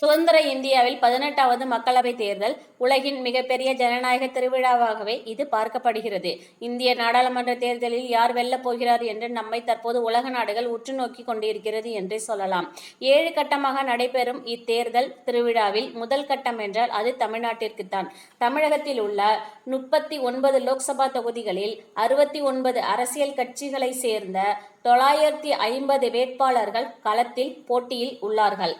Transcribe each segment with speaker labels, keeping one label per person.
Speaker 1: சுதந்திர இந்தியாவில் பதினெட்டாவது மக்களவைத் தேர்தல் உலகின் மிகப்பெரிய ஜனநாயக திருவிழாவாகவே இது பார்க்கப்படுகிறது. இந்திய நாடாளுமன்ற தேர்தலில் யார் வெல்லப் போகிறார் என்று நம்மை தற்போது உலக நாடுகள் உற்று நோக்கி கொண்டிருக்கிறது என்றே சொல்லலாம். ஏழு கட்டமாக நடைபெறும் இத்தேர்தல் திருவிழாவில் முதல் கட்டம் என்றால் அது தமிழ்நாட்டிற்குத்தான். தமிழகத்தில் உள்ள முப்பத்தி ஒன்பது லோக்சபா தொகுதிகளில் அறுபத்தி ஒன்பது அரசியல் கட்சிகளைச் சேர்ந்த தொள்ளாயிரத்தி ஐம்பது வேட்பாளர்கள் களத்தில் போட்டியில் உள்ளார்கள்.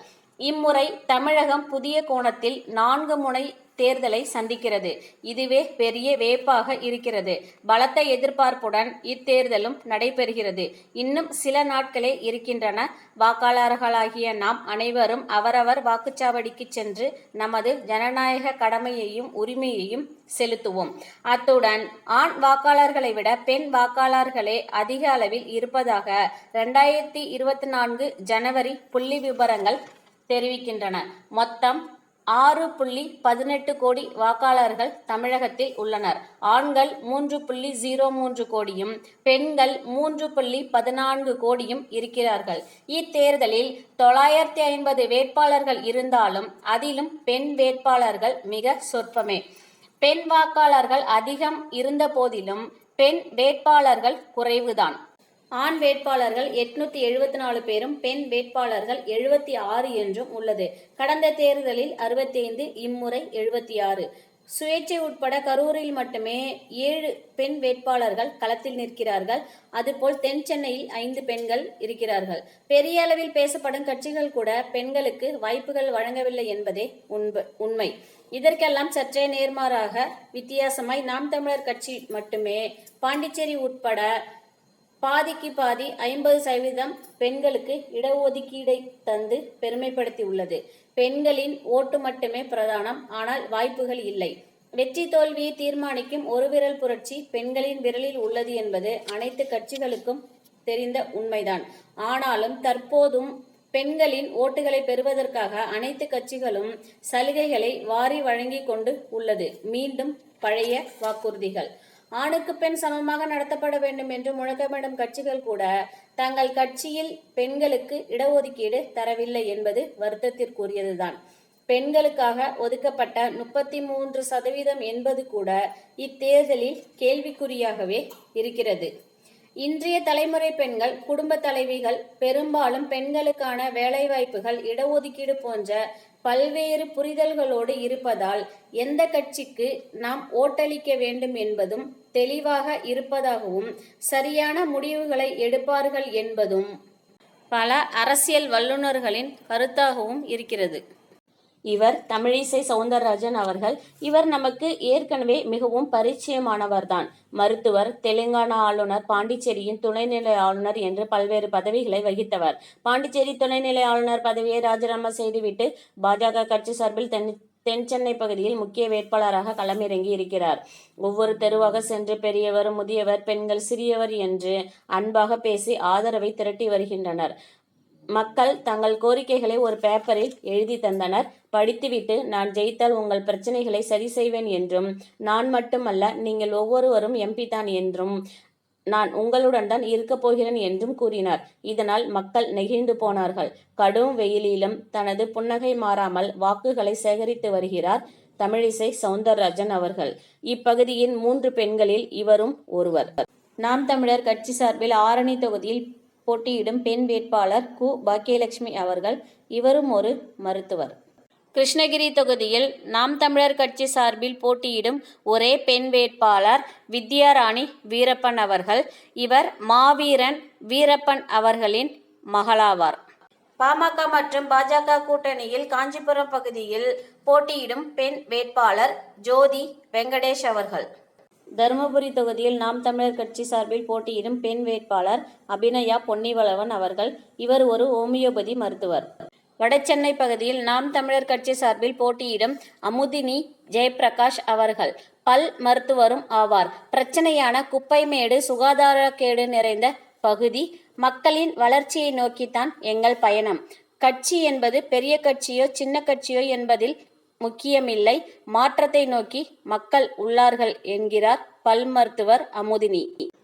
Speaker 1: இம்முறை தமிழகம் புதிய கோணத்தில் நான்கு முனை தேர்தலை சந்திக்கிறது. இதுவே பெரிய வேப்பாக இருக்கிறது. பலத்த எதிர்பார்ப்புடன் இத்தேர்தலும் நடைபெறுகிறது. இன்னும் சில நாட்களே இருக்கின்றன. வாக்காளர்களாகிய நாம் அனைவரும் அவரவர் வாக்குச்சாவடிக்கு சென்று நமது ஜனநாயக கடமையையும் உரிமையையும் செலுத்துவோம். அத்துடன் ஆண் வாக்காளர்களை விட பெண் வாக்காளர்களே அதிக அளவில் இருப்பதாக ரெண்டாயிரத்தி இருபத்தி நான்கு ஜனவரி புள்ளி விவரங்கள் தெரிவிக்கின்றன. மொத்தம் ஆறு புள்ளி பதினெட்டு கோடி வாக்காளர்கள் தமிழகத்தில் உள்ளனர். ஆண்கள் மூன்று புள்ளி ஜீரோ மூன்று கோடியும் பெண்கள் மூன்று புள்ளி பதினான்கு கோடியும் இருக்கிறார்கள். இத்தேர்தலில் தொள்ளாயிரத்தி ஐம்பது வேட்பாளர்கள் இருந்தாலும் அதிலும் பெண் வேட்பாளர்கள் மிக சொற்பமே. பெண் வாக்காளர்கள் அதிகம் இருந்தபோதிலும் பெண் வேட்பாளர்கள் குறைவுதான். ஆண் வேட்பாளர்கள் எட்நூத்தி எழுபத்தி நாலு பேரும் பெண் வேட்பாளர்கள் எழுபத்தி ஆறு என்றும் உள்ளது. கடந்த தேர்தலில் அறுபத்தைந்து இம்முறை எழுபத்தி ஆறு சுயேட்சை உட்பட கரூரில் மட்டுமே ஏழு பெண் வேட்பாளர்கள் களத்தில் நிற்கிறார்கள். அதுபோல் தென் சென்னையில் ஐந்து பெண்கள் இருக்கிறார்கள். பெரிய அளவில் பேசப்படும் கட்சிகள் கூட பெண்களுக்கு வாய்ப்புகள் வழங்கவில்லை என்பதே உண்மை. இதற்கெல்லாம் சற்றே நேர்மாறாக வித்தியாசமாய் நாம் தமிழர் கட்சி மட்டுமே பாண்டிச்சேரி உட்பட பாதிக்கு பாதி ஐம்பது சதவீதம் பெண்களுக்கு இடஒதுக்கீடை தந்து பெருமைப்படுத்தி உள்ளது. பெண்களின் ஓட்டு மட்டுமே பிரதானம். ஆனால் வாய்ப்புகள் இல்லை. வெற்றி தோல்வியை தீர்மானிக்கும் ஒரு விரல் புரட்சி பெண்களின் விரலில் உள்ளது என்பது அனைத்து கட்சிகளுக்கும் தெரிந்த உண்மைதான். ஆனாலும் தற்போதும் பெண்களின் ஓட்டுகளை பெறுவதற்காக அனைத்து கட்சிகளும் சலுகைகளை வாரி வழங்கிக் கொண்டு உள்ளது. மீண்டும் பழைய வாக்குறுதிகள். ஆணுக்கு பெண் சமமாக நடத்தப்பட வேண்டும் என்று முழக்கமிடும் கட்சிகள் கூட தங்கள் கட்சியில் பெண்களுக்கு இடஒதுக்கீடு தரவில்லை என்பது வருத்தத்திற்குரியதுதான். பெண்களுக்காக ஒதுக்கப்பட்ட முப்பத்தி மூன்று சதவீதம் என்பது கூட இத்தேர்தலில் கேள்விக்குறியாகவே இருக்கிறது. இன்றைய தலைமுறை பெண்கள் குடும்ப தலைவிகள். பெரும்பாலும் பெண்களுக்கான வேலைவாய்ப்புகள் இடஒதுக்கீடு போன்ற பல்வேறு புரிதல்களோடு இருப்பதால் எந்த கட்சிக்கு நாம் ஓட்டளிக்க வேண்டும் என்பதும் தெளிவாக இருப்பதாகவும் சரியான முடிவுகளை எடுப்பார்கள் என்பதும் பல அரசியல் வல்லுனர்களின் கருத்தாகவும் இருக்கிறது. இவர் தமிழிசை சவுந்தரராஜன் அவர்கள். இவர் நமக்கு ஏற்கனவே மிகவும் பரிச்சயமானவர்தான். மருத்துவர். தெலுங்கானா ஆளுநர். பாண்டிச்சேரியின் துணைநிலை ஆளுநர் என்று பல்வேறு பதவிகளை வகித்தவர். பாண்டிச்சேரி துணைநிலை ஆளுநர் பதவியை ராஜினாமா செய்துவிட்டு பாஜக கட்சி சார்பில் தென் சென்னை பகுதியில் முக்கிய வேட்பாளராக களமிறங்கி இருக்கிறார். ஒவ்வொரு தெருவாக சென்று பெரியவர் முதியவர் பெண்கள் சிறியவர் என்று அன்பாக பேசி ஆதரவை திரட்டி வருகின்றனர். மக்கள் தங்கள் கோரிக்கைகளை ஒரு பேப்பரில் எழுதி தந்தனர். படித்துவிட்டு நான் ஜெயித்தால் உங்கள் பிரச்சனைகளை சரி செய்வேன் என்றும் நான் மட்டுமல்ல நீங்கள் ஒவ்வொருவரும் எம்பி தான் என்றும் நான் உங்களுடன் இருக்கப் போகிறேன் என்றும் கூறினார். இதனால் மக்கள் நெகிழ்ந்து போனார்கள். கடும் வெயிலிலும் தனது புன்னகை மாறாமல் வாக்குகளை சேகரித்து வருகிறார் தமிழிசை சவுந்தரராஜன் அவர்கள். இப்பகுதியின் மூன்று பெண்களில் இவரும் ஒருவர். நாம் தமிழர் கட்சி சார்பில் ஆரணி தொகுதியில் போட்டியிடும் பெண் வேட்பாளர் கு. பாக்கியலட்சுமி அவர்கள். இவரும் ஒரு மருத்துவர். கிருஷ்ணகிரி தொகுதியில் நாம் தமிழர் கட்சி சார்பில் போட்டியிடும் ஒரே பெண் வேட்பாளர் வித்யாராணி வீரப்பன் அவர்கள். இவர் மாவீரன் வீரப்பன் அவர்களின் மகளாவார். பாமக மற்றும் பாஜக கூட்டணியில் காஞ்சிபுரம் பகுதியில் போட்டியிடும் பெண் வேட்பாளர் ஜோதி வெங்கடேஷ் அவர்கள். தருமபுரி தொகுதியில் நாம் தமிழர் கட்சி சார்பில் போட்டியிடும் பெண் வேட்பாளர் அபிநயா பொன்னிவளவன் அவர்கள். இவர் ஒரு ஹோமியோபதி மருத்துவர். வடசென்னை பகுதியில் நாம் தமிழர் கட்சி சார்பில் போட்டியிடும் அமுதினி ஜெயபிரகாஷ் அவர்கள் பல் மருத்துவரும் ஆவார். பிரச்சனையான குப்பைமேடு சுகாதாரக்கேடு நிறைந்த பகுதி. மக்களின் வளர்ச்சியை நோக்கித்தான் எங்கள் பயணம். கட்சி என்பது பெரிய கட்சியோ சின்ன கட்சியோ என்பதில் முக்கியமில்லை மாற்றத்தை நோக்கி மக்கள் உள்ளார்கள் என்கிறார் பல் மருத்துவர் அமுதினி.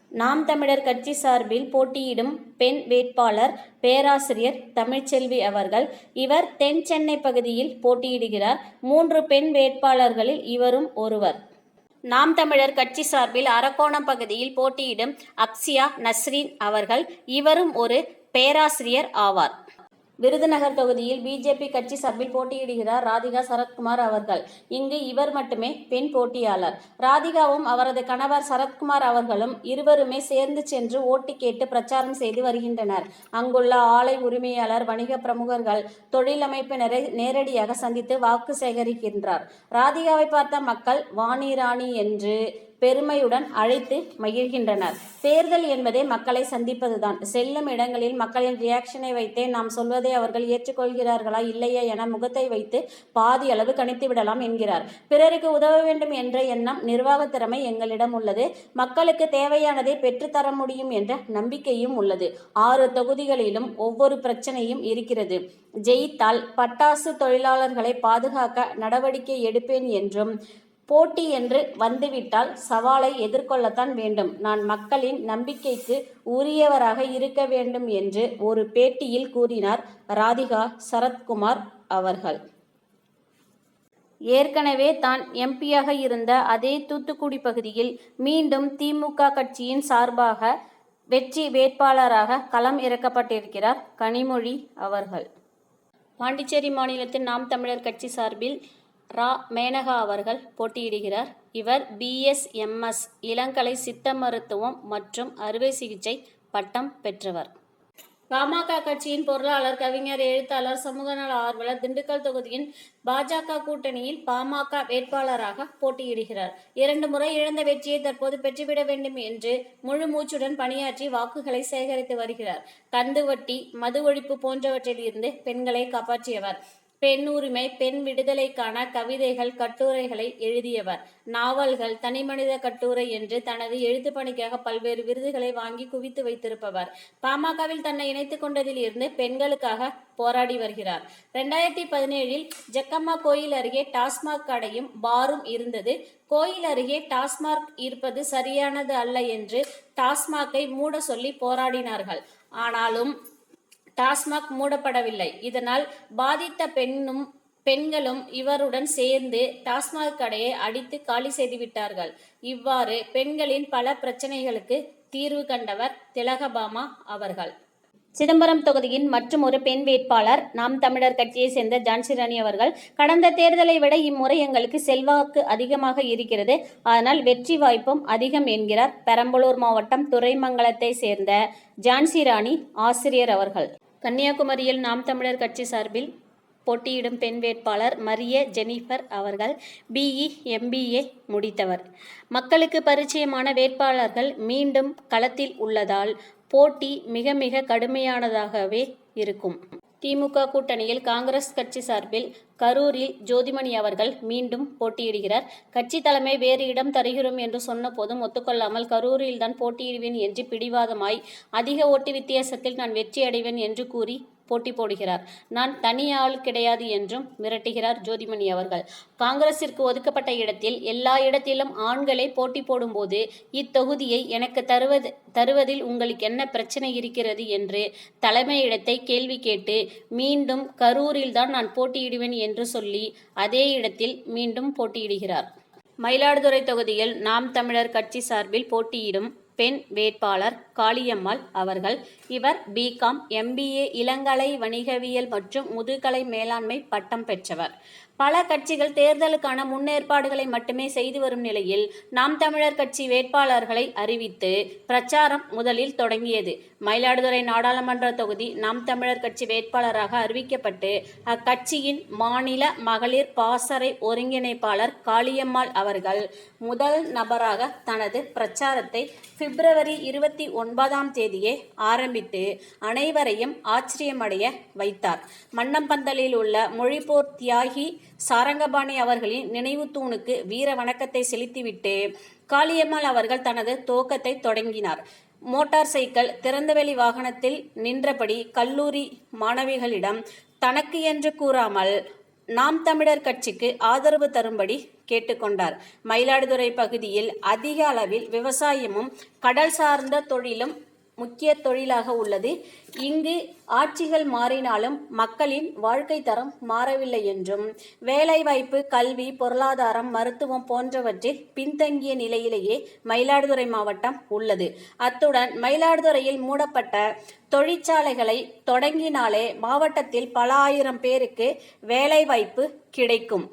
Speaker 1: நாம் தமிழர் கட்சி சார்பில் போட்டியிடும் பெண் வேட்பாளர் பேராசிரியர் தமிழ்ச்செல்வி அவர்கள். இவர் தென் சென்னை பகுதியில் போட்டியிடுகிறார். மூன்று பெண் வேட்பாளர்களில் இவரும் ஒருவர். நாம் தமிழர் கட்சி சார்பில் அரக்கோணம் பகுதியில் போட்டியிடும் அப்சியா நஸ்ரின் அவர்கள். இவரும் ஒரு பேராசிரியர் ஆவார். விருதுநகர் தொகுதியில் பிஜேபி கட்சி சார்பில் போட்டியிடுகிறார் ராதிகா சரத்குமார் அவர்கள். இங்கு இவர் மட்டுமே பெண் போட்டியாளர். ராதிகாவும் அவரது கணவர் சரத்குமார் அவர்களும் இருவருமே சேர்ந்து சென்று ஓட்டு கேட்டு பிரச்சாரம் செய்து வருகின்றனர். அங்குள்ள ஆலை உரிமையாளர் வணிக பிரமுகர்கள் தொழிலமைப்பினரை நேரடியாக சந்தித்து வாக்கு சேகரிக்கின்றார். ராதிகாவை பார்த்த மக்கள் வாணி ராணி என்று பெருமையுடன் அழைத்து மகிழ்கின்றனர். தேர்தல் என்பதே மக்களை சந்திப்பதுதான். செல்லும் இடங்களில் மக்களின் ரியாக்ஷனை வைத்தே நாம் சொல்வதை அவர்கள் ஏற்றுக்கொள்கிறார்களா இல்லையா என முகத்தை வைத்து பாதி அளவு கணித்துவிடலாம் என்கிறார். பிறருக்கு உதவ வேண்டும் என்ற எண்ணம் நிர்வாக திறமை எங்களிடம் உள்ளது. மக்களுக்கு தேவையானதை பெற்றுத்தர முடியும் என்ற நம்பிக்கையும் உள்ளது. ஆறு தொகுதிகளிலும் ஒவ்வொரு பிரச்சனையும் இருக்கிறது. ஜெயித்தால் பட்டாசு தொழிலாளர்களை பாதுகாக்க நடவடிக்கை எடுப்பேன் என்றும் போட்டி என்று வந்துவிட்டால் சவாலை எதிர்கொள்ளத்தான் வேண்டும். நான் மக்களின் நம்பிக்கைக்கு உரியவராக இருக்க வேண்டும் என்று ஒரு பேட்டியில் கூறினார் ராதிகா சரத்குமார் அவர்கள். ஏற்கனவே தான் எம்பியாக இருந்த அதே தூத்துக்குடி பகுதியில் மீண்டும் திமுக கட்சியின் சார்பாக வெற்றி வேட்பாளராக களம் இறக்கப்பட்டிருக்கிறார் கனிமொழி அவர்கள். பாண்டிச்சேரி மாநிலத்தில் நாம் தமிழர் கட்சி சார்பில் ரா. மேனகா அவர்கள் போட்டியிடுகிறார். இவர் பிஎஸ்எம்எஸ் இளங்கலை சித்த மருத்துவம் மற்றும் அறுவை சிகிச்சை பட்டம் பெற்றவர். பாமக கட்சியின் பொருளாளர் கவிஞர் எழுத்தாளர் சமூகநல ஆர்வலர் திண்டுக்கல் தொகுதியின் பாஜக கூட்டணியில் பாமக வேட்பாளராக போட்டியிடுகிறார். இரண்டு முறை இழந்த வெற்றியை தற்போது பெற்றுவிட வேண்டும் என்று முழு மூச்சுடன் பணியாற்றி வாக்குகளை சேகரித்து வருகிறார். கந்துவட்டி மது ஒழிப்பு போன்றவற்றில் இருந்து பெண்களை காப்பாற்றியவர். பெண் உரிமை பெண் விடுதலைக்கான கவிதைகள் கட்டுரைகளை எழுதியவர். நாவல்கள் தனிமனித கட்டுரை என்று தனது எழுத்து பணிக்காக பல்வேறு விருதுகளை வாங்கி குவித்து வைத்திருப்பவர். பாமகவில் தன்னை இணைத்துக் கொண்டதில் இருந்து பெண்களுக்காக போராடி வருகிறார். ரெண்டாயிரத்தி பதினேழில் ஜக்கம்மா கோயில் அருகே டாஸ்மாக் கடையும் பாரும் இருந்தது. கோயில் அருகே டாஸ்மாக் இருப்பது சரியானது அல்ல என்று டாஸ்மாக்கை மூட சொல்லி போராடினார்கள். ஆனாலும் டாஸ்மாக் மூடப்படவில்லை. இதனால் பாதித்த பெண்ணும் பெண்களும் இவருடன் சேர்ந்து டாஸ்மாக் கடையை அடித்து காலி செய்துவிட்டார்கள். இவ்வாறு பெண்களின் பல பிரச்சனைகளுக்கு தீர்வு கண்டவர் திலகபாமா அவர்கள். சிதம்பரம் தொகுதியின் மற்றுமொரு பெண் வேட்பாளர் நாம் தமிழர் கட்சியை சேர்ந்த ஜான்சிராணி அவர்கள். கடந்த தேர்தலை விட இம்முறை எங்களுக்கு செல்வாக்கு அதிகமாக இருக்கிறது. அதனால் வெற்றி வாய்ப்பும் அதிகம் என்கிறார் பெரம்பலூர் மாவட்டம் துறைமங்கலத்தை சேர்ந்த ஜான்சிராணி ஆசிரியர் அவர்கள். கன்னியாகுமரியில் நாம் தமிழர் கட்சி சார்பில் போட்டியிடும் பெண் வேட்பாளர் மரிய ஜெனிஃபர் அவர்கள். பிஇ எம்பிஏ முடித்தவர். மக்களுக்கு பரிச்சயமான வேட்பாளர்கள் மீண்டும் களத்தில் உள்ளதால் போட்டி மிக மிக கடுமையானதாகவே இருக்கும். திமுக கூட்டணியில் காங்கிரஸ் கட்சி சார்பில் கரூரில் ஜோதிமணி அவர்கள் மீண்டும் போட்டியிடுகிறார். கட்சி தலைமை வேறு இடம் தருகிறோம் என்று சொன்னபோதும் ஒத்துக்கொள்ளாமல் கரூரில் தான் போட்டியிடுவேன் என்று பிடிவாதமாய் அதிக ஓட்டு வித்தியாசத்தில் நான் வெற்றி அடைவேன் என்று கூறி போட்டி போடுகிறார். நான் தனி ஆள் கிடையாது என்றும் மிரட்டுகிறார் ஜோதிமணி அவர்கள். காங்கிரசிற்கு ஒதுக்கப்பட்ட இடத்தில் எல்லா இடத்திலும் ஆண்களே போட்டி போடும்போது இத்தொகுதியை எனக்கு தருவது தருவதில் உங்களுக்கு என்ன பிரச்சனை இருக்கிறது என்று தலைமையிடத்தை கேள்வி கேட்டு மீண்டும் கரூரில் தான் நான் போட்டியிடுவேன் என்று சொல்லி அதே இடத்தில் மீண்டும் போட்டியிடுகிறார். மயிலாடுதுறை தொகுதியில் நாம் தமிழர் கட்சி சார்பில் போட்டியிடும் பெண் வேட்பாளர் காளியம்மாள் அவர்கள். இவர் பிகாம் எம்பிஏ இளங்கலை வணிகவியல் மற்றும் முதுகலை மேலாண்மை பட்டம் பெற்றவர். பல கட்சிகள் தேர்தலுக்கான முன்னேற்பாடுகளை மட்டுமே செய்து வரும் நிலையில் நாம் தமிழர் கட்சி வேட்பாளர்களை அறிவித்து பிரச்சாரம் முதலில் தொடங்கியது. மயிலாடுதுறை நாடாளுமன்ற தொகுதி நாம் தமிழர் கட்சி வேட்பாளராக அறிவிக்கப்பட்டு அக்கட்சியின் மாநில மகளிர் பாசறை ஒருங்கிணைப்பாளர் காளியம்மாள் அவர்கள் முதல் நபராக தனது பிரச்சாரத்தை பிப்ரவரி இருபத்தி ஒன்பதாம் தேதியே ஆரம்பித்து அனைவரையும் ஆச்சரியமடைய வைத்தார். மன்னம்பந்தலில் உள்ள மொழிப்போர் தியாகி சாரங்கபாணி அவர்களின் நினைவு தூணுக்கு வீர வணக்கத்தை செலுத்திவிட்டு காளியம்மாள் அவர்கள் தனது துவக்கத்தை தொடங்கினார். மோட்டார் சைக்கிள் திறந்தவெளி வாகனத்தில் நின்றபடி கல்லூரி மாணவிகளிடம் தனக்கு என்று கூறாமல் நாம் தமிழர் கட்சிக்கு ஆதரவு தரும்படி கேட்டுக்கொண்டார் மயிலாடுதுறை பகுதியில் அதிக அளவில் விவசாயமும் கடல் சார்ந்த தொழிலும் முக்கிய தொழிலாக உள்ளது. இங்கு ஆட்சிகள் மாறினாலும் மக்களின் வாழ்க்கை தரம் மாறவில்லை என்றும் வேலைவாய்ப்பு கல்வி பொருளாதாரம் மருத்துவம் போன்றவற்றில் பின்தங்கிய நிலையிலேயே மயிலாடுதுறை மாவட்டம் உள்ளது. அத்துடன் மயிலாடுதுறையில் மூடப்பட்ட தொழிற்சாலைகளை தொடங்கினாலே மாவட்டத்தில் பல ஆயிரம் பேருக்கு வேலைவாய்ப்பு கிடைக்கும்.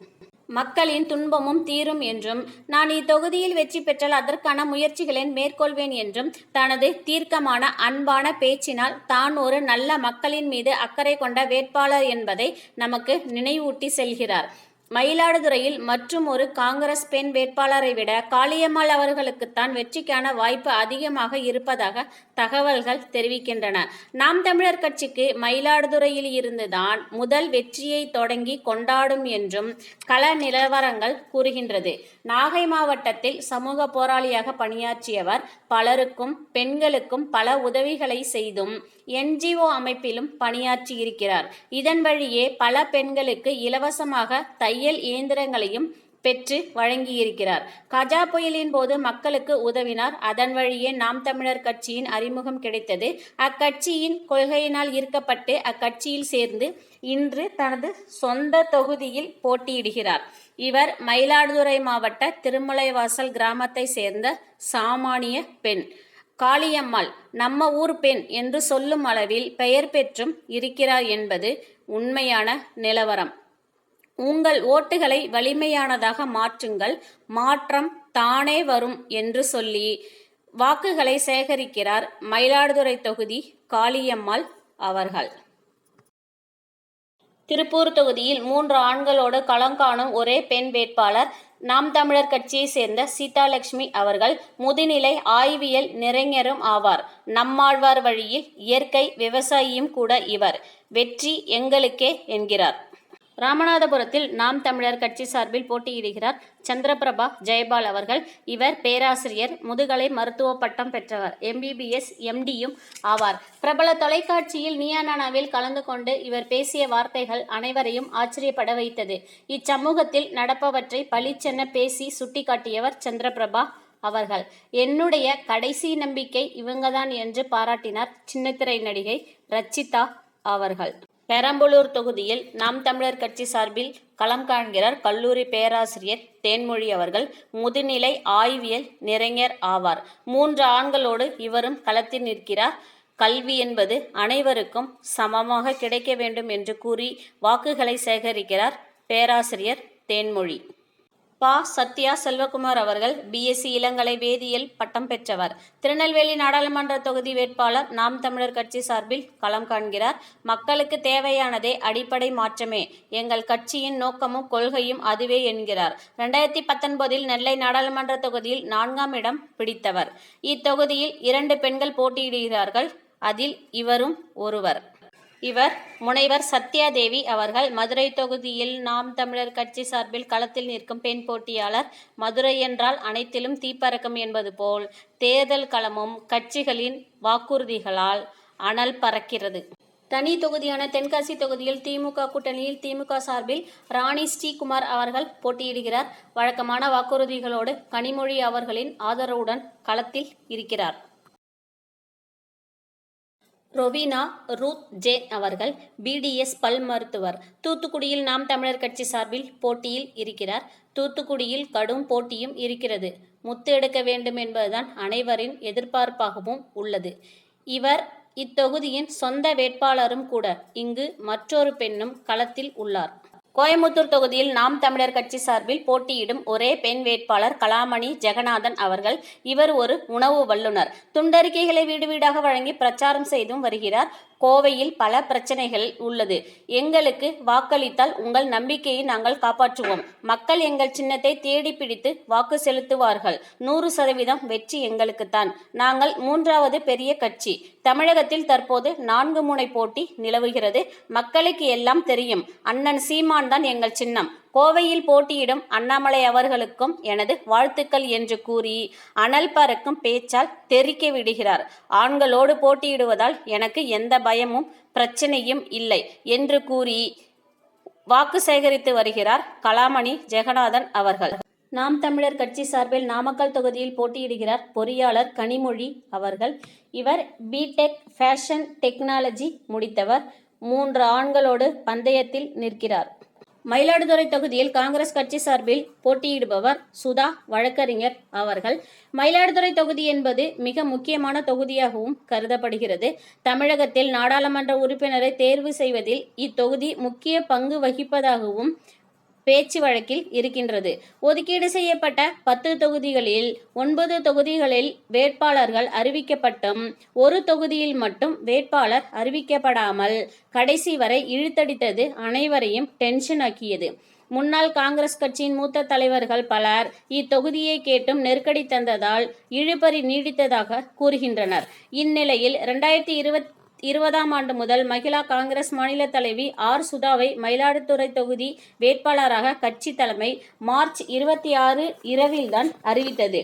Speaker 1: மக்களின் துன்பமும் தீரும் என்றும் நான் இத்தொகுதியில் வெற்றி பெற்றால் அதற்கான முயற்சிகளை மேற்கொள்வேன் என்றும் தனது தீர்க்கமான அன்பான பேச்சினால் தான் ஒரு நல்ல மக்களின் மீது அக்கறை கொண்ட வேட்பாளர் என்பதை நமக்கு நினைவூட்டி செல்கிறார். மயிலாடுதுறையில் மற்றும் ஒரு காங்கிரஸ் பெண் வேட்பாளரை விட காளியம்மாள் அவர்களுக்குத்தான் வெற்றிக்கான வாய்ப்பு அதிகமாக இருப்பதாக தகவல்கள் தெரிவிக்கின்றன. நாம் தமிழர் கட்சிக்கு மயிலாடுதுறையில் இருந்துதான் முதல் வெற்றியை தொடங்கி கொண்டாடும் என்றும் கள நிலவரங்கள் கூறுகின்றது. நாகை மாவட்டத்தில் சமூக போராளியாக பணியாற்றியவர் பலருக்கும் பெண்களுக்கும் பல உதவிகளை செய்தும் என்ஜிஓ அமைப்பிலும் பணியாற்றி இருக்கிறார் இதன் வழியே பல பெண்களுக்கு இலவசமாக தையல் இயந்திரங்களையும் பெற்று வழங்கியிருக்கிறார். கஜா புயலின் போது மக்களுக்கு உதவினார். அதன் வழியே நாம் தமிழர் கட்சியின் அறிமுகம் கிடைத்தது. அக்கட்சியின் கொள்கையினால் ஈர்க்கப்பட்டு அக்கட்சியில் சேர்ந்து இன்று தனது சொந்த தொகுதியில் போட்டியிடுகிறார். இவர் மயிலாடுதுறை மாவட்ட திருமலைவாசல் கிராமத்தை சேர்ந்த சாமானிய பெண். காளியம்மாள் நம்ம ஊர் பெண் என்று சொல்லும் அளவில் பெயர் பெற்றும் இருக்கிறார் என்பது உண்மையான நிலவரம். உங்கள் ஓட்டுகளை வலிமையானதாக மாற்றுங்கள். மாற்றம் தானே வரும் என்று சொல்லி வாக்குகளை சேகரிக்கிறார் மயிலாடுதுறை தொகுதி காளியம்மாள் அவர்கள். திருப்பூர் தொகுதியில் மூன்று ஆண்களோடு களங்காணும் ஒரே பெண் வேட்பாளர் நாம் தமிழர் கட்சியை சேர்ந்த சீதாலட்சுமி அவர்கள் முதுநிலை ஆய்வியல் நிறைஞரும் ஆவார். நம்மாழ்வார் வழியில் இயற்கை விவசாயியும் கூட இவர். வெற்றி எங்களுக்கே என்கிறார். ராமநாதபுரத்தில் நாம் தமிழர் கட்சி சார்பில் போட்டியிடுகிறார் சந்திரபிரபா ஜெயபால் அவர்கள். இவர் பேராசிரியர் முதுகலை மருத்துவ பட்டம் பெற்றவர் எம்பிபிஎஸ் எம்டியும் ஆவார். பிரபல தொலைக்காட்சியில் நியானானாவில் கலந்து கொண்டு இவர் பேசிய வார்த்தைகள் அனைவரையும் ஆச்சரியப்பட வைத்தது. இச்சமூகத்தில் நடப்பவற்றை பளிச்சென பேசி சுட்டிக்காட்டியவர் சந்திரபிரபா அவர்கள். என்னுடைய கடைசி நம்பிக்கை இவங்கதான் என்று பாராட்டினார் சின்னத்திரை நடிகை ரச்சிதா அவர்கள். பெரம்பலூர் தொகுதியில் நாம் தமிழர் கட்சி சார்பில் களம் காண்கிறார் கல்லூரி பேராசிரியர் தேன்மொழி அவர்கள். முதுநிலை ஆய்வியல் நிறைஞர் ஆவார். மூன்று ஆண்களோடு இவரும் களத்தில் நிற்கிறார். கல்வி என்பது அனைவருக்கும் சமமாக கிடைக்க வேண்டும் என்று கூறி வாக்குகளை சேகரிக்கிறார் பேராசிரியர் தேன்மொழி. பா. சத்யா செல்வகுமார் அவர்கள் பிஎஸ்சி இளங்கலை வேதியியல் பட்டம் பெற்றவர். திருநெல்வேலி நாடாளுமன்ற தொகுதி வேட்பாளர் நாம் தமிழர் கட்சி சார்பில் களம் காண்கிறார். மக்களுக்கு தேவையானதே அடிப்படை மாற்றமே. எங்கள் கட்சியின் நோக்கமும் கொள்கையும் அதுவே என்கிறார். ரெண்டாயிரத்தி பத்தொன்பதில் நெல்லை நாடாளுமன்ற தொகுதியில் நான்காம் இடம் பிடித்தவர். இத்தொகுதியில் இரண்டு பெண்கள் போட்டியிடுகிறார்கள். அதில் இவரும் ஒருவர். இவர் முனைவர் சத்யாதேவி அவர்கள். மதுரை தொகுதியில் நாம் தமிழர் கட்சி சார்பில் களத்தில் நிற்கும் பெண் போட்டியாளர் மதுரை என்றால் அனைத்திலும் தீப்பறக்கும் என்பது போல் தேர்தல் களமும் கட்சிகளின் வாக்குறுதிகளால் அனல் பறக்கிறது. தனி தொகுதியான தென்காசி தொகுதியில் திமுக கூட்டணியில் திமுக சார்பில் ராணி ஸ்ரீகுமார் அவர்கள் போட்டியிடுகிறார். வழக்கமான வாக்குறுதிகளோடு கனிமொழி அவர்களின் ஆதரவுடன் களத்தில் இருக்கிறார். ரொவினா ரூத் ஜேன் அவர்கள் பிடிஎஸ் பல் மருத்துவர். தூத்துக்குடியில் நாம் தமிழர் கட்சி சார்பில் போட்டியில் இருக்கிறார். தூத்துக்குடியில் கடும் போட்டியும் இருக்கிறது. முத்து எடுக்க வேண்டும் என்பதுதான் அனைவரின் எதிர்பார்ப்பாகவும் உள்ளது. இவர் இத்தொகுதியின் சொந்த வேட்பாளரும் கூட. இங்கு மற்றொரு பெண்ணும் களத்தில் உள்ளார். கோயமுத்தூர் தொகுதியில் நாம் தமிழர் கட்சி சார்பில் போட்டியிடும் ஒரே பெண் வேட்பாளர் கலாமணி ஜெகநாதன் அவர்கள் இவர் ஒரு உணவு வல்லுநர். துண்டறிக்கைகளை வீடு வீடாக வழங்கி பிரச்சாரம் செய்தும் வருகிறார். கோவையில் பல பிரச்சனைகள் உள்ளது. எங்களுக்கு வாக்களித்தால் உங்கள் நம்பிக்கையை நாங்கள் காப்பாற்றுவோம். மக்கள் எங்கள் சின்னத்தை தேடி பிடித்து வாக்கு செலுத்துவார்கள். நூறு சதவீதம் வெற்றி எங்களுக்குத்தான். நாங்கள் மூன்றாவது பெரிய கட்சி. தமிழகத்தில் தற்போது நான்கு முனை போட்டி நிலவுகிறது. மக்களுக்கு எல்லாம் தெரியும் அண்ணன் சீமான் தான் எங்கள் சின்னம். கோவையில் போட்டியிடும் அண்ணாமலை அவர்களுக்கும் எனது வாழ்த்துக்கள் என்று கூறி அனல் பறக்கும் பேச்சால் தெறிக்க விடுகிறார். ஆண்களோடு போட்டியிடுவதால் எனக்கு எந்த பயமும் பிரச்சனையும் இல்லை என்று கூறி வாக்கு சேகரித்து வருகிறார் கலாமணி ஜெகநாதன் அவர்கள். நாம் தமிழர் கட்சி சார்பில் நாமக்கல் தொகுதியில் போட்டியிடுகிறார் பொறியாளர் கனிமொழி அவர்கள். இவர் பிடெக் ஃபேஷன் டெக்னாலஜி முடித்தவர். மூன்று ஆண்களோடு பந்தயத்தில் நிற்கிறார். மயிலாடுதுறை தொகுதியில் காங்கிரஸ் கட்சி சார்பில் போட்டியிடுபவர் சுதா வழக்கறிஞர் அவர்கள். மயிலாடுதுறை தொகுதி என்பது மிக முக்கியமான தொகுதியாகவும் கருதப்படுகிறது. தமிழகத்தில் நாடாளுமன்ற உறுப்பினரை தேர்வு செய்வதில் இத்தொகுதி முக்கிய பங்கு வகிப்பதாகவும் பேச்சு வழக்கில் இருக்கின்றது. ஒதுக்கீடு செய்யப்பட்ட பத்து தொகுதிகளில் ஒன்பது தொகுதிகளில் வேட்பாளர்கள் அறிவிக்கப்பட்டும் ஒரு தொகுதியில் மட்டும் வேட்பாளர் அறிவிக்கப்படாமல் கடைசி வரை இழுத்தடித்தது அனைவரையும் டென்ஷன் ஆக்கியது. முன்னாள் காங்கிரஸ் கட்சியின் மூத்த தலைவர்கள் பலர் இத்தொகுதியை கேட்டும் நெருக்கடி தந்ததால் இழுபறி நீடித்ததாக கூறுகின்றனர். இந்நிலையில் இரண்டாயிரத்தி இருபத் இருபதாம் ஆண்டு முதல் மகிழா காங்கிரஸ் மாநில தலைவி ஆர் சுதாவை மயிலாடுதுறை தொகுதி வேட்பாளராக கட்சி தலைமை மார்ச் இருபத்தி ஆறு இரவில்தான் அறிவித்தது.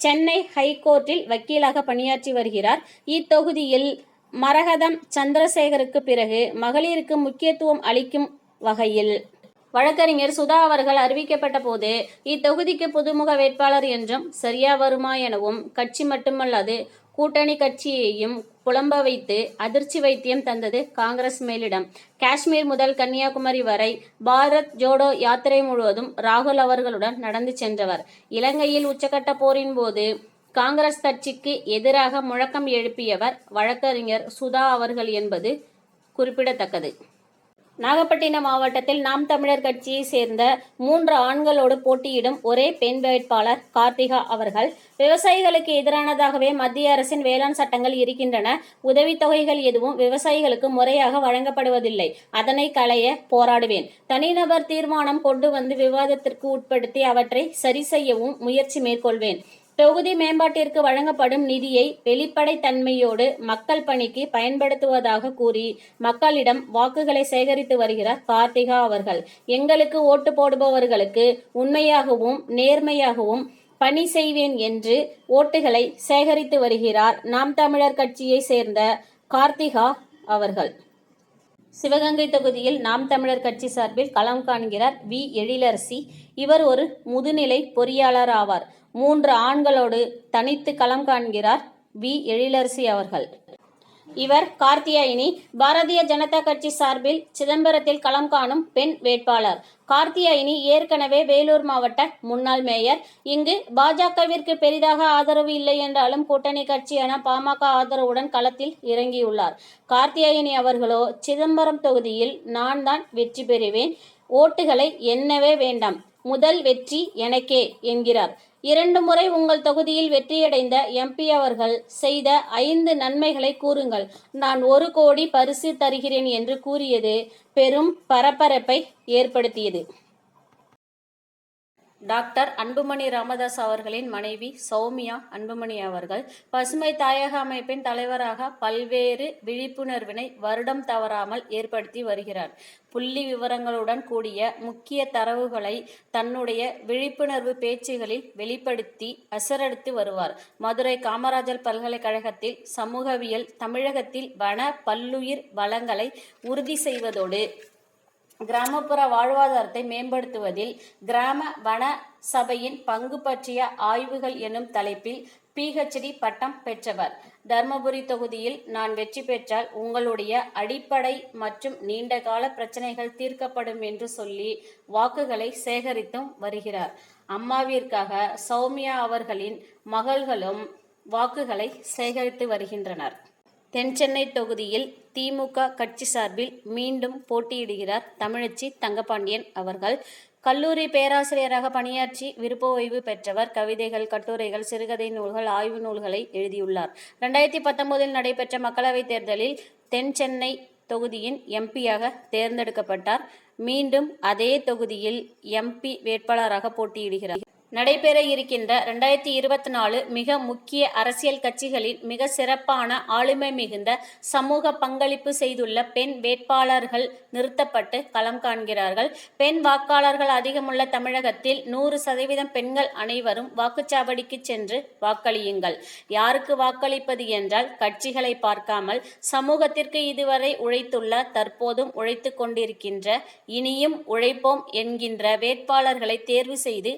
Speaker 1: சென்னை ஹைகோர்ட்டில் வக்கீலாக பணியாற்றி வருகிறார். இத்தொகுதியில் மரகதம் சந்திரசேகருக்கு பிறகு மகளிருக்கு முக்கியத்துவம் அளிக்கும் வகையில் வழக்கறிஞர் சுதா அவர்கள் அறிவிக்கப்பட்ட போது இத்தொகுதிக்கு புதுமுக வேட்பாளர் என்றும் சரியா வருமா எனவும் கட்சி மட்டுமல்லாது கூட்டணி கட்சியையும் புலம்ப வைத்து அதிர்ச்சி வைத்தியம் தந்தது காங்கிரஸ் மேலிடம். காஷ்மீர் முதல் கன்னியாகுமரி வரை பாரத் ஜோடோ யாத்திரை முழுவதும் ராகுல் அவர்களுடன் நடந்து சென்றவர். இலங்கையில் உச்சகட்ட போரின் போது காங்கிரஸ் கட்சிக்கு எதிராக முழக்கம் எழுப்பியவர் வழக்கறிஞர் சுதா அவர்கள் என்பது குறிப்பிடத்தக்கது. நாகப்பட்டினம் மாவட்டத்தில் நாம் தமிழர் கட்சியை சேர்ந்த மூன்று ஆண்களோடு போட்டியிடும் ஒரே பெண் வேட்பாளர் கார்த்திகா அவர்கள் விவசாயிகளுக்கு எதிரானதாகவே மத்திய அரசின் வேளாண் சட்டங்கள் இருக்கின்றன. உதவித்தொகைகள் எதுவும் விவசாயிகளுக்கு முறையாக வழங்கப்படுவதில்லை. அதனை களைய போராடுவேன். தனிநபர் தீர்மானம் கொண்டு வந்து விவாதத்திற்கு உட்படுத்தி அவற்றை சரி செய்யவும் முயற்சி மேற்கொள்வேன். தொகுதி மேம்பாட்டிற்கு வழங்கப்படும் நிதியை வெளிப்படைத்தன்மையோடு மக்கள் பணிக்கு பயன்படுத்துவதாக கூறி மக்களிடம் வாக்குகளை சேகரித்து வருகிறார் கார்த்திகா அவர்கள். எங்களுக்கு ஓட்டு போடுபவர்களுக்கு உண்மையாகவும் நேர்மையாகவும் பணி செய்வேன் என்று ஓட்டுகளை சேகரித்து வருகிறார் நாம் தமிழர் கட்சியை சேர்ந்த கார்த்திகா அவர்கள். சிவகங்கை தொகுதியில் நாம் தமிழர் கட்சி சார்பில் களம் காண்கிறார் வி. எழிலரசி. இவர் ஒரு முதுநிலை பொறியாளர் ஆவார். மூன்று ஆண்களோடு தனித்து களம் காண்கிறார் வி. எழிலரசி அவர்கள். இவர் கார்த்தியாயினி பாரதிய ஜனதா கட்சி சார்பில் சிதம்பரத்தில் களம் காணும் பெண் வேட்பாளர். கார்த்தியாயினி ஏற்கனவே வேலூர் மாவட்ட முன்னாள் மேயர். இங்கு பாஜகவிற்கு பெரிதாக ஆதரவு இல்லை என்றாலும் கூட்டணி கட்சியான பாமக ஆதரவுடன் களத்தில் இறங்கியுள்ளார். கார்த்தியாயினி அவர்களோ சிதம்பரம் தொகுதியில் நான் தான் வெற்றி பெறுவேன். ஓட்டுகளை என்னவே வேண்டாம். முதல் வெற்றி எனக்கே என்கிறார். இரண்டு முறை உங்கள் தொகுதியில் வெற்றியடைந்த எம்பி அவர்கள் செய்த ஐந்து நன்மைகளை கூறுங்கள். நான் ஒரு கோடி பரிசு தருகிறேன் என்று கூறியது பெரும் பரபரப்பை ஏற்படுத்தியது. டாக்டர் அன்புமணி ராமதாஸ் அவர்களின் மனைவி சௌமியா அன்புமணி அவர்கள். பசுமை தாயக அமைப்பின் தலைவராக பல்வேறு விழிப்புணர்வினை வருடம் தவறாமல் ஏற்படுத்தி வருகிறார். புள்ளி விவரங்களுடன் கூடிய முக்கிய தரவுகளை தன்னுடைய விழிப்புணர்வு பேச்சுகளில் வெளிப்படுத்தி அசரடித்து வருவார். மதுரை காமராஜர் பல்கலைக்கழகத்தில் சமூகவியல் தமிழகத்தில் வன பல்லுயிர் வளங்களை உறுதி செய்வதோடு கிராமப்புற வாழ்வாதாரத்தை மேம்படுத்துவதில் கிராம வன சபையின் பங்கு பற்றிய ஆய்வுகள் எனும் தலைப்பில் பிஹெச்டி பட்டம் பெற்றவர். தர்மபுரி தொகுதியில் நான் வெற்றி பெற்றால் உங்களுடைய அடிப்படை மற்றும் நீண்டகால பிரச்சனைகள் தீர்க்கப்படும் என்று சொல்லி வாக்குகளை சேகரித்தும் வருகிறார். அம்மாவிற்காக சௌமியா அவர்களின் மகள்களும் வாக்குகளை சேகரித்து வருகின்றனர். தென்சென்னை தொகுதியில் திமுக கட்சி சார்பில் மீண்டும் போட்டியிடுகிறார் தமிழச்சி தங்கபாண்டியன் அவர்கள். கல்லூரி பேராசிரியராக பணியாற்றி விருப்ப ஓய்வு பெற்றவர் கவிதைகள் கட்டுரைகள் சிறுகதை நூல்கள் ஆய்வு நூல்களை எழுதியுள்ளார். ரெண்டாயிரத்தி பத்தொன்பதில் நடைபெற்ற மக்களவைத் தேர்தலில் தென் சென்னை தொகுதியின் எம்பியாக தேர்ந்தெடுக்கப்பட்டார். மீண்டும் அதே தொகுதியில் எம்பி வேட்பாளராக போட்டியிடுகிறார். நடைபெற இருக்கின்ற ரெண்டாயிரத்தி இருபத்தி நாலு மிக முக்கிய அரசியல் கட்சிகளின் மிக சிறப்பான ஆளுமை மிகுந்த சமூக பங்களிப்பு செய்துள்ள பெண் வேட்பாளர்கள் நிறுத்தப்பட்டு களம் காண்கிறார்கள். பெண் வாக்காளர்கள் அதிகமுள்ள தமிழகத்தில் நூறு சதவீதம் பெண்கள் அனைவரும் வாக்குச்சாவடிக்கு சென்று வாக்களியுங்கள். யாருக்கு வாக்களிப்பது என்றால் கட்சிகளை பார்க்காமல் சமூகத்திற்கு இதுவரை உழைத்துள்ள தற்போதும் உழைத்து கொண்டிருக்கின்ற இனியும் உழைப்போம் என்கின்ற வேட்பாளர்களை தேர்வு செய்து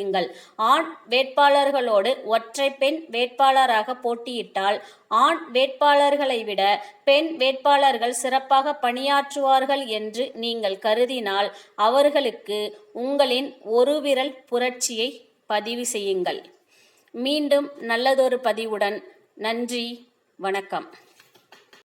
Speaker 1: வாக்களியுங்கள் ஆண் வேட்பாளர்களோடு ஒற்றை பெண் வேட்பாளராக போட்டியிட்டால் ஆண் வேட்பாளர்களை விட பெண் வேட்பாளர்கள் சிறப்பாக பணியாற்றுவார்கள் என்று நீங்கள் கருதினால் அவர்களுக்கு உங்களின் ஒரு விரல் புரட்சியை பதிவு செய்யுங்கள். மீண்டும் நல்லதொரு பதிவுடன் நன்றி வணக்கம்.